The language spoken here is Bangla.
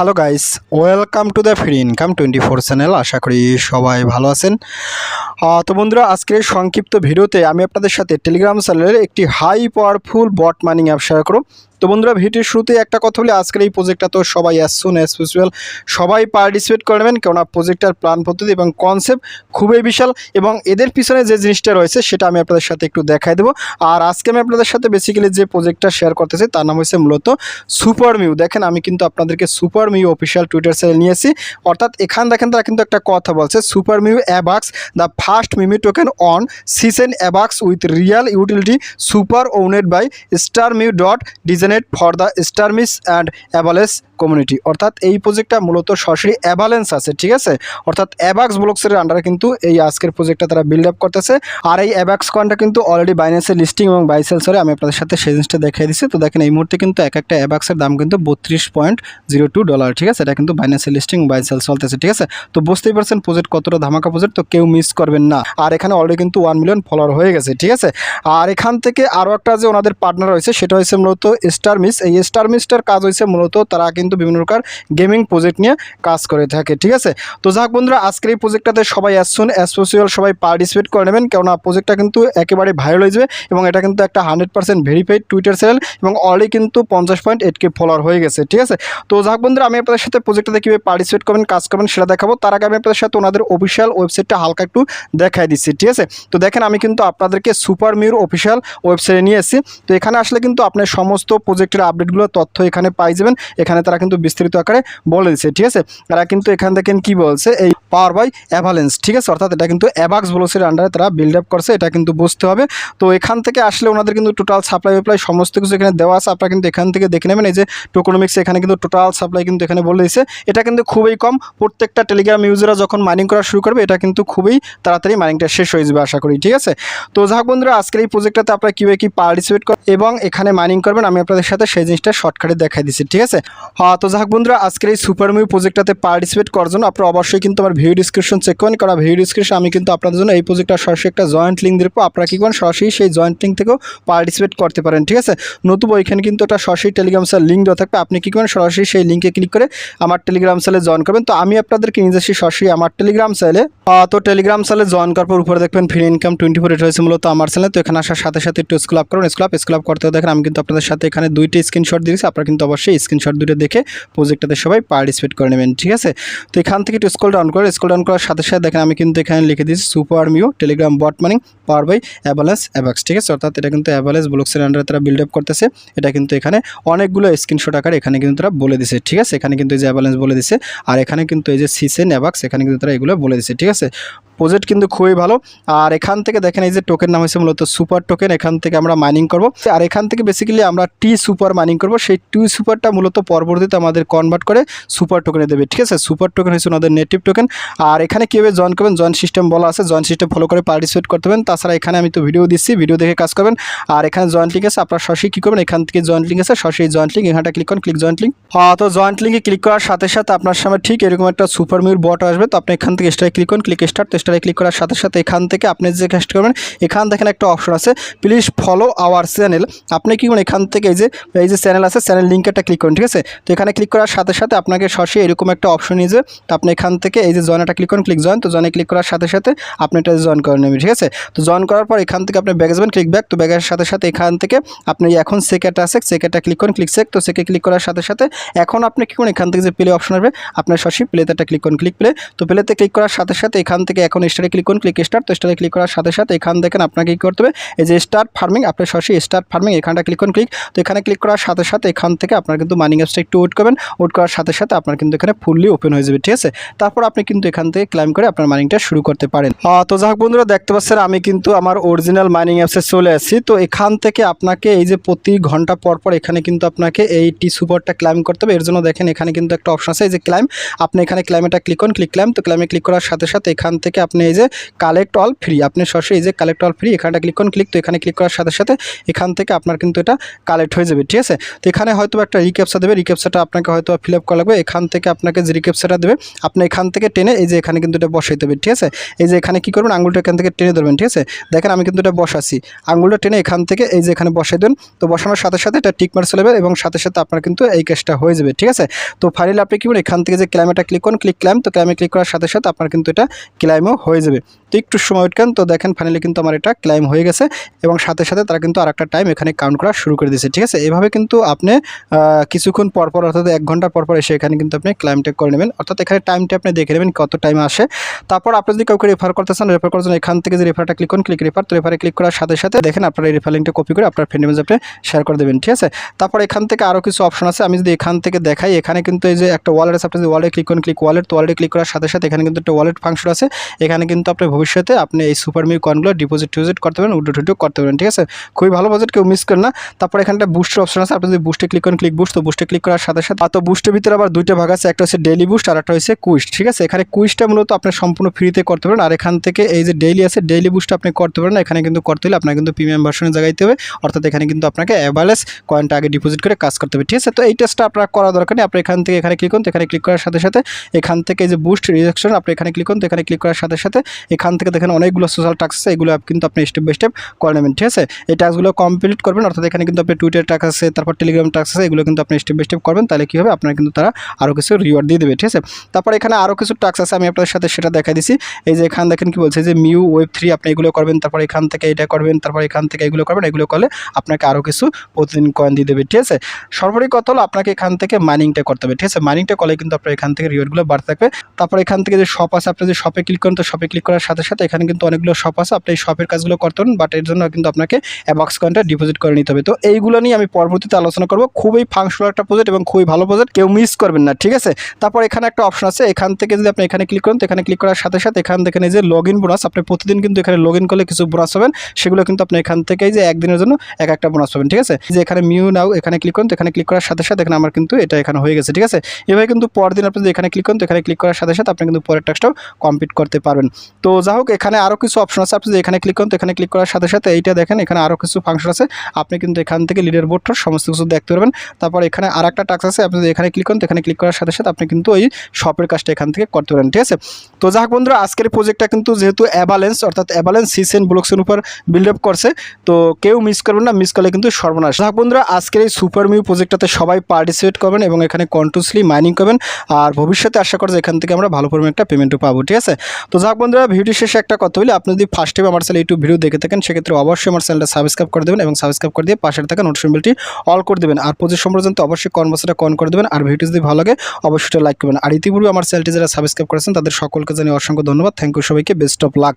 Hello guys, welcome to the free income twenty four channel. আশা করি সবাই ভালো আছেন। তো বন্ধুরা, আজকের সংক্ষিপ্ত ভিডিওতে আমি আপনাদের সাথে টেলিগ্রাম চ্যানেলের একটি high powerful bot mining app share করব। তো বন্ধুরা, ভিডিওর শুরুতে একটা কথা বলি। আজকের এই প্রজেক্টটা তো সবাই অ্যাজ সুন অ্যাজ পসিবল সবাই পার্টিসিপেট করে নেবেন। কেননা প্রজেক্টটার প্ল্যান পদ্ধতি এবং কনসেপ্ট খুবই বিশাল এবং এদের পিছনে যে জিনিসটা রয়েছে, সেটা আমি আপনাদের সাথে একটু দেখাই দেবো। আর আজকে আমি আপনাদের সাথে বেসিক্যালি যে প্রজেক্টটা শেয়ার করতেছি তার নাম হচ্ছে মূলত সুপার মিউ দেখেন, আমি কিন্তু আপনাদেরকে Super Mew official Twitter channel নিয়েছি অর্থাৎ এখান দেখেন তারা কিন্তু একটা কথা বলছে Super Mew Avax the first meme token on সিসেন Avax with real utility super owned by Star Mew dot designed for the starmies and Avalanche community অর্থাৎ এই প্রজেক্টটা মূলত সরাসরি অ্যাভালেন্স আছে, ঠিক আছে? অর্থাৎ অ্যাবাক্স ব্লকসের আন্ডারে কিন্তু এই আজকের প্রজেক্টটা তারা বিল্ড আপ করতেছে। আর এই অ্যাবাক্স কয়েনটা কিন্তু অলরেডি বাইন্যান্সের লিস্টিং এবং বাইসেলসরে আমি আপনাদের সাথে সেই জিনিসটা দেখিয়ে দিচ্ছি। তো দেখেন এই মুহূর্তে কিন্তু এক একটা অ্যাবাক্সের দাম কিন্তু বত্রিশ পয়েন্ট জিরো টু ডলার ঠিক আছে? এটা কিন্তু বাইন্যান্সের লিস্টিং বাইসেল চলতেছে, ঠিক আছে? তো বুঝতেই পারছেন প্রজেক্ট কতটা ধামাকা প্রজেক্ট তো কেউ মিস করবেন না। আর এখানে অলরেডি কিন্তু ওয়ান মিলিয়ন ফলোয়ার হয়ে গেছে, ঠিক আছে? আর এখান থেকে আরও একটা যে ওনাদের পার্টনার রয়েছে, সেটা হচ্ছে মূলত স্টার মিস এই স্টার মিসটার কাজ হয়েছে মূলত তারা কিন্তু বিভিন্ন প্রকার গেমিং প্রজেক্ট নিয়ে কাজ করে থাকে, ঠিক আছে? তো যাক বন্ধুরা, আজকের এই প্রজেক্টটাতে সবাই অ্যাজ অ্যাজ পসিবল সবাই পার্টিসিপেট করে নেবেন, কেননা প্রজেক্টটা কিন্তু একেবারে ভাইরাল হয়ে যাবে এবং এটা কিন্তু একটা hundred percent verified Twitter channel এবং অলরেডি কিন্তু পঞ্চাশ পয়েন্ট এইট কে ফলোয়ার হয়ে গেছে, ঠিক আছে? তো যাক বন্ধুরা, আমি আপনাদের সাথে প্রজেক্টটাতে কীভাবে পার্টিসিপেট করবেন, কাজ করবেন সেটা দেখাবো। তার আগে আমি আপনাদের সাথে ওনাদের অফিসিয়াল ওয়েবসাইটটা হালকা একটু দেখাই দিচ্ছি, ঠিক আছে? তো দেখেন, আমি কিন্তু আপনাদেরকে সুপার মিউর অফিসিয়াল ওয়েবসাইটে নিয়ে এসেছি। তো এখানে আসলে কিন্তু আপনার সমস্ত প্রজেক্টের আপডেটগুলো তথ্য এখানে পাই যাবেন। এখানে তারা কিন্তু বিস্তারিত আকারে বলে দিচ্ছে ঠিক আছে? তারা কিন্তু এখান থেকে কি বলছে? এই পাওয়ার বাই অ্যাভালেন্স ঠিক আছে? অর্থাৎ এটা কিন্তু অ্যাবাক্স ব্লসের আন্ডারে তারা বিল্ড আপ করছে, এটা কিন্তু বুঝতে হবে। তো এখান থেকে আসলে ওনাদের কিন্তু টোটাল সাপ্লাই ওপ্লাই সমস্ত কিছু এখানে দেওয়া আছে। আপনারা কিন্তু এখান থেকে দেখে নেবেন, এই যে টোকোনমিক্স এখানে কিন্তু টোটাল সাপ্লাই কিন্তু এখানে বলে দিচ্ছে এটা কিন্তু খুবই কম। প্রত্যেকটা টেলিগ্রাম ইউজাররা যখন মাইনিং করা শুরু করবে, এটা কিন্তু খুবই তাড়াতাড়ি মাইনিংটা শেষ হয়ে যাবে আশা করি, ঠিক আছে? তো যাক বন্ধুরা, আজকের এই প্রজেক্টটাতে আপনারা কীভাবে কী পার্টিসিপেট করেন এবং এখানে মাইনিং করবেন, আমি আপনাদের সাথে সেই জিনিসটা শর্টকাটে দেখাই দিচ্ছি, ঠিক আছে? তো যাক বন্ধুরা, আজকের এই সুপার মিউ প্রজেক্টটাতে পার্টিসিপেট করার জন্য আপনারা অবশ্যই কিন্তু আমার ভিডিও ডিসক্রিপশন চেক করেন কারণ ভিডিও ডিসক্রিপশন আমি কিন্তু আপনাদের জন্য এই প্রজেক্টটা সরাসরি একটা জয়েন্ট লিঙ্ক দেবো। আপনারা কী করেন সরাসরি সেই জয়েন্ট লিঙ্ক থেকেও পার্টিসিপেট করতে পারেন, ঠিক আছে? নতুবা ওইখানে কিন্তু একটা সরাসরি টেলিগ্রাম সেল লিঙ্ক দেওয়া থাকবে। আপনি কী করেন সরাসরি সেই লিঙ্কে ক্লিক করে আমার টেলিগ্রাম সেলে জয়েন করবেন। তো আমি আপনাদেরকে নিয়ে যাচ্ছি সরাসরি আমার টেলিগ্রাম সেলে তো টেলিগ্রাম সেলে জয়েন করার পর উপরে দেখবেন ফ্রি ইনকাম টোয়েন্টি ফোর এটা হয়েছে মূলত আমার চ্যানেল তো এখানে আসার সাথে সাথে একটু স্কুল আপ করুন। স্কুল আপ স্কুল আপ করতে দেখেন আমি কিন্তু আপনাদের সাথে এখানে দুইটি স্ক্রিনশট দিয়েছি। আপনারা কিন্তু অবশ্যই স্ক্রিনশট দুটো দেখে প্রজেক্টটাতে সবাই পার্টিসিপেট করে নেবেন, ঠিক আছে? তো এখান থেকে একটু স্কুল ডাউন করে স্কুল ডাউন করার সাথে সাথে দেখেন আমি কিন্তু এখানে লিখে দিচ্ছি Super Mew Telegram bot mining power by Avalanche Avax ঠিক আছে? অর্থাৎ এটা কিন্তু অ্যাভালেন্স ব্লকসের আন্ডারে তারা বিল্ড আপ করতেছে। এটা কিন্তু এখানে অনেকগুলো স্ক্রিনশট আকারে এখানে কিন্তু তারা বলে দিছে, ঠিক আছে? এখানে কিন্তু এই যে অ্যাভালেন্স বলে দিছে, আর এখানে কিন্তু এই যে সিসেন অ্যাভাক্স এখানে কিন্তু তারা এগুলো বলে দিছে, ঠিক আছে? প্রজেক্ট কিন্তু খুবই ভালো। আর এখান থেকে দেখেন এই যে টোকেন নাম হয়েছে মূলত সুপার টোকেন এখান থেকে আমরা মাইনিং করব। আর এখান থেকে বেসিক্যালি আমরা টি সুপার মাইনিং করব। সেই টি সুপারটা মূলত পরবর্তীতে আমাদের কনভার্ট করে সুপার টোকেনে দেবে, ঠিক আছে? সুপার টোকেন হয়েছে ওনাদের নেটিভ টোকেন আর এখানে কীভাবে জয়েন করবেন? জয়েন সিস্টেম বলা আছে। জয়েন সিস্টেম ফলো করে পার্টিসিপেট করতে পারেন। তাছাড়া এখানে আমি তো ভিডিও দিচ্ছি ভিডিও দেখে কাজ করবেন। আর এখানে জয়েন্ট লিঙ্ক আছে, আপনার সরাসরি কী করবেন, এখান থেকে জয়েন্ট লিঙ্ক আছে, সরাসরি জয়েন্ট লিঙ্ক এখানটা ক্লিক করুন ক্লিক জয়েন্ট লিঙ্ক তো জয়েন্ট লিঙ্কে ক্লিক করার সাথে সাথে আপনার সামনে ঠিক এরকম একটা সুপার মিউর বট আসবে, তো আপনি এখান থেকে স্টারে ক্লিক করুন ক্লিক স্টার্ট তো স্টারে ক্লিক করার সাথে সাথে এখান থেকে আপনি যে কাজটা করবেন, এখান দেখেন একটা অপশন আছে প্লিজ ফলো আওয়ার চ্যানেল আপনি কি করুন এখান থেকে এই যে এই যে চ্যানেল আছে চ্যানেল লিঙ্কটা ক্লিক করুন, ঠিক আছে? তো এখানে ক্লিক করার সাথে সাথে আপনাকে সরাসরি এরকম একটা অপশন নিয়ে যে, তো আপনি এখান থেকে এই যে জয়েনটা ক্লিক করুন ক্লিক জয়েন তো জয়েনে ক্লিক করার সাথে সাথে আপনি এটা জয়েন করে নেবেন, ঠিক আছে? তো জয়েন করার পর এখান থেকে আপনি ব্যাগ যাবেন ক্লিক ব্যাক তো ব্যাগের সাথে সাথে এখান থেকে আপনি এখন সেকেটা আছে সেকেটা ক্লিক করুন ক্লিক সেক তো সেকে ক্লিক করার সাথে সাথে এখন আপনি কি করুন এখান থেকে যে প্লে অপশন আসবে, আপনার সরাসরি প্লেতে একটা ক্লিক করুন ক্লিক প্লে তো প্লেতে ক্লিক করার সাথে সাথে এখান থেকে এখন স্টারে ক্লিক করুন ক্লিক স্টার্ট তো স্টারে ক্লিক করার সাথে সাথে এখান দেখেন আপনাকে কী করতে হবে, এই যে স্টার্ট ফার্মিং আপনি সরাসরি স্টার্ট ফার্মিং এখানটা ক্লিক করুন ক্লিক তো এখানে ক্লিক করার সাথে সাথে এখান থেকে আপনার কিন্তু মাইনিং অ্যাপসটা একটু ওয়েট করবেন ওয়েট করার সাথে সাথে আপনার কিন্তু এখানে ফুললি ওপেন হয়ে যাবে, ঠিক আছে? তারপর আপনি কিন্তু এখান থেকে ক্লাইম করে আপনার মাইনিংটা শুরু করতে পারেন। তো যাক বন্ধুরা, দেখতে পাচ্ছেন, আমি কিন্তু আমার অরিজিনাল মাইনিং অ্যাপসে চলে আসছি। তো এখান থেকে আপনাকে এই যে প্রতি ঘণ্টা পর পর এখানে কিন্তু আপনাকে এই টি সুপারটা ক্লাইম করতে হবে। এর জন্য দেখেন এখানে কিন্তু একটা অপশন আছে, এই যে ক্লাইম আপনি এখানে ক্লাইমেটা ক্লিক করুন ক্লিক ক্লাইম তো ক্লাইমে ক্লিক করার সাথে সাথে এখান থেকে আপনি এই যে কালেক্ট অল ফ্রি আপনি সরাসরি এই যে কালেক্ট অল ফ্রি এখানটা ক্লিক করুন ক্লিক তো এখানে ক্লিক করার সাথে সাথে এখান থেকে আপনার কিন্তু এটা কালেক্ট হয়ে যাবে, ঠিক আছে? তো এখানে হয়তো একটা রিক্যাপসা দেবে। রিক্যাপসাটা আপনাকে হয়তো ফিল আপ করা লাগবে। এখান থেকে আপনাকে যে রিক্যাপসাটা দেবে, আপনি এখান থেকে টেনে এই যে এখানে কিন্তু এটা বসাই দেবে ঠিক আছে? এই যে এখানে কী করবেন? আঙুলটা এখান থেকে টেনে ধরবেন, ঠিক আছে? আছে। দেখেন আমি কিন্তু এটা বসাচ্ছি। আঙুলটা টেনে এখান থেকে এই যে এখানে বসাই দেন, তো বসানোর সাথে সাথে এটা টিক মার চলে যাবে এবং সাথে সাথে আপনার কিন্তু এই কেসটা হয়ে যাবে, ঠিক আছে? তো ফাইনালি আপনি কি করুন এখান থেকে যে ক্লাইমেটা ক্লিক করুন ক্লিক ক্লাইম তো ক্লাইমে ক্লিক করার সাথে সাথে আপনার কিন্তু এটা ক্লাইমও হয়ে যাবে। তো একটু সময় উঠকেন তো দেখেন ফাইনালি কিন্তু আমার এটা ক্লাইম হয়ে গেছে এবং সাথে সাথে তারা কিন্তু আর টাইম এখানে কাউন্ট করা শুরু করে দিয়েছে, ঠিক আছে? এভাবে কিন্তু আপনি কিছুক্ষণ পর পর, অর্থাৎ এক ঘণ্টা পর পর এসে এখানে কিন্তু আপনি ক্লাইমটা করে নেবেন। অর্থাৎ এখানে টাইমটা আপনি দেখে নেবেন কত টাইম আসে। তারপর আপনি যদি কাউকে রেফার করতে চান রেফার করার জন্য এখান থেকে যে রেফারটা ক্লিক করুন ক্লিক রেফার তো রেফারে ক্লিক করার সাথে সাথে দেখেন আপনার এই রেফার লিঙ্কটা কপি করে আপনার ফ্রেন্ড আপনি শেয়ার করে দেবেন, ঠিক আছে? তারপর এখান থেকে আরও কিছু অপশন আছে, আমি যদি এখান থেকে দেখাই, এখানে কিন্তু এই যে একটা ওয়ালেট আছে, আপনি যদি ওয়ালেট ক্লিক করুন ক্লিক ওয়ালেট তো ওয়ালেটে ক্লিক করার সাথে সাথে এখানে কিন্তু একটা ওয়ালেট ফাংশন আছে। এখানে কিন্তু আপনি ভবিষ্যতে আপনি এই সুপার মিউ কয়েনগুলো ডিপোজিট টিপোজিট করতে পারেন উডো টুডো করতে পারেন ঠিক আছে? খুবই ভালো বাজেট কেউ মিস করেন না। তারপর এখানে একটা বুস্টের অপশন আছে, আপনি যদি বুস্টে ক্লিক করেন ক্লিক বুস্ট তো বুস্টে ক্লিক করার সাথে সাথে তো বুস্টের ভিতরে আবার দুইটা ভাগ আছে, একটা হচ্ছে ডেইলি বুস্ট আর একটা হচ্ছে কুইস্ট ঠিক আছে? এখানে কুইস্টটা মূলত আপনি সম্পূর্ণ ফ্রিতে করতে পারেন আর এখান থেকে এই যে ডেইলি আছে ডেইলি বুস্ট আপনি করতে পারেন এখানে কিন্তু করতে হলে আপনার কিন্তু প্রিমিয়াম ভার্সনে জাগাইতে হবে। অর্থাৎ এখানে কিন্তু আপনাকে অ্যাভারেজ কয়েনটা আগে ডিপোজিট করে কাজ করতে হবে, ঠিক আছে? তো এই টেস্টটা আপনার করা দরকার নেই, আপনি এখান থেকে এখানে ক্লিক করুন এখানে ক্লিক করার সাথে সাথে এখান থেকে যে বুস্ট রিজেকশন আপনি এখানে ক্লিক করুন এখানে ক্লিক করার সাথে সাথে এখান থেকে দেখেন অনেকগুলো সোশ্যাল টাস্ক আছে, এগুলো কিন্তু আপনি স্টেপ বাই স্টেপ করে নেবেন, ঠিক আছে? এই টাস্কগুলো কমপ্লিট করবেন, অর্থাৎ এখানে কিন্তু আপনি টুইটার টাস্ক আছে, তারপর টেলিগ্রাম টাস্ক আছে, এগুলো কিন্তু আপনি স্টেপ বাই স্টেপ করবেন, তাহলে কী হবে? আপনার কিন্তু তারা আরও কিছু রিওয়ার্ড দিয়ে দেবে, ঠিক আছে? তারপর এখানে আরও কিছু টাস্ক আছে, আমি আপনাদের সাথে সেটা দেখা দিছি। এই যে এখান দেখেন কি বলছে যে মিউ ওয়েব থ্রি আপনি এগুলো করবেন, তারপর এখান থেকে এটা করবেন, তারপর এখান থেকে এগুলো করবেন, এগুলো করলে আপনাকে আরও কিছু প্রতিদিন কয়েন দিয়ে দেবে, ঠিক আছে? সর্বোপরি কথা হলো আপনাকে এখান থেকে মাইনিংটা করতে হবে, ঠিক আছে? মাইনিংটা করলে কিন্তু আপনার এখান থেকে রিওয়ার্ডগুলো বাড়তে থাকবে। তারপর এখান থেকে যে শপ আছে, আপনি যে শপে ক্লিক করেন, তো শপে ক্লিক করার সাথে সাথে এখানে কিন্তু অনেকগুলো শপ আছে, আপনি এই শপের কাজগুলো করতে পারেন বাট এর জন্য কিন্তু আপনাকে অ্যাবক্স কয়েনটা ডিপোজিট করে নিতে হবে। তো এইগুলো নিয়ে আমি পরবর্তীতে আলোচনা করব, খুবই ফাংশনাল একটা প্রজেক্ট এবং খুবই ভালো প্রজেক্ট কেউ মিস করবেন না, ঠিক আছে? তারপর এখানে একটা অপশন আছে, এখান থেকে যদি আপনি এখানে ক্লিক করেন, তো এখানে ক্লিক করার সাথে সাথে এখান থেকে যে লগ ইন বোনাস আপনি প্রতিদিন কিন্তু এখানে লগ ইন করলে কিছু বোনাস পাবেন, সেগুলো কিন্তু আপনি এখান থেকে এই যে একদিনের জন্য এক একটা বোনাস পাবেন, ঠিক আছে? যে এখানে মিউ নাও এখানে ক্লিক করুন, তো এখানে ক্লিক করার সাথে সাথে এখানে আমার কিন্তু এটা এখানে হয়ে গেছে, ঠিক আছে? এভাবে কিন্তু পরের দিন আপনি এখানে ক্লিক করুন, তো এখানে ক্লিক করার সাথে সাথে আপনি কিন্তু পরের টাস্কটাও কমপ্লিট করতে পারবেন। তো যা হোক, এখানে আরও কিছু অপশন আছে, আপনি এখানে ক্লিক করুন, তো এখানে ক্লিক করার সাথে সাথে এইটা দেখেন, এখানে আরও কিছু ফাংশন আছে, আপনি কিন্তু এখান থেকে লিডার বোর্ডটার সমস্ত কিছু দেখতে পারবেন। তারপর এখানে আর একটা টাস্ক আছে, আপনি এখানে ক্লিক করুন, তো এখানে ক্লিক করার সাথে সাথে আপনি কিন্তু ওই শপের কাজটা এখান থেকে করতে পারেন, ঠিক আছে? তো যাক বন্ধুরা, আজকের প্রজেক্টটা কিন্তু যেহেতু অ্যাবালেন্স অর্থাৎ অ্যাবালেন্স সিসেন ব্লকসের উপর বিল্ড আপ করছে। তো কেউ মিস করবেন না মিস করলে কিন্তু সর্বনাশ। যাক বন্ধুরা, আজকের এই সুপার মিউ প্রজেক্টটাতে সবাই পার্টিসিপেট করবেন এবং এখানে কন্টিনিউসলি মাইনিং করবেন। আর ভবিষ্যতে আশা করি যে এখান থেকে আমরা ভালো পরিমাণে একটা পেমেন্টও পাবো, ঠিক আছে? তো যাক বন্ধুরা ভিডিও শেষে একটা কথা বলি। আপনি যদি ফার্স্ট টাইম আমার চ্যানেল ইউটিউব ভিডিও দেখে থাকেন, সেক্ষেত্রে অবশ্যই আমার চ্যানেলটা সাবস্ক্রাইব করে দেবেন এবং সাবস্ক্রাইব করে দিয়ে পাশের থাকা নোটিফিকেশন বেলটি অল করে দেবেন। আর প্রজেক্ট সম্পর্কে জানতে অবশ্যই কর্মসূচিটা কন করে দেবেন। আর ভিডিও যদি ভালো লাগে, অবশ্যই লাইক করবেন। আর ইতিপূর্বে আমার চ্যানেলটি যারা সাবস্ক্রাইব করেছেন, তাদের সকলকে জানিয়ে অসংখ্য ধন্যবাদ। থ্যাংক ইউ সবাইকে। Best of luck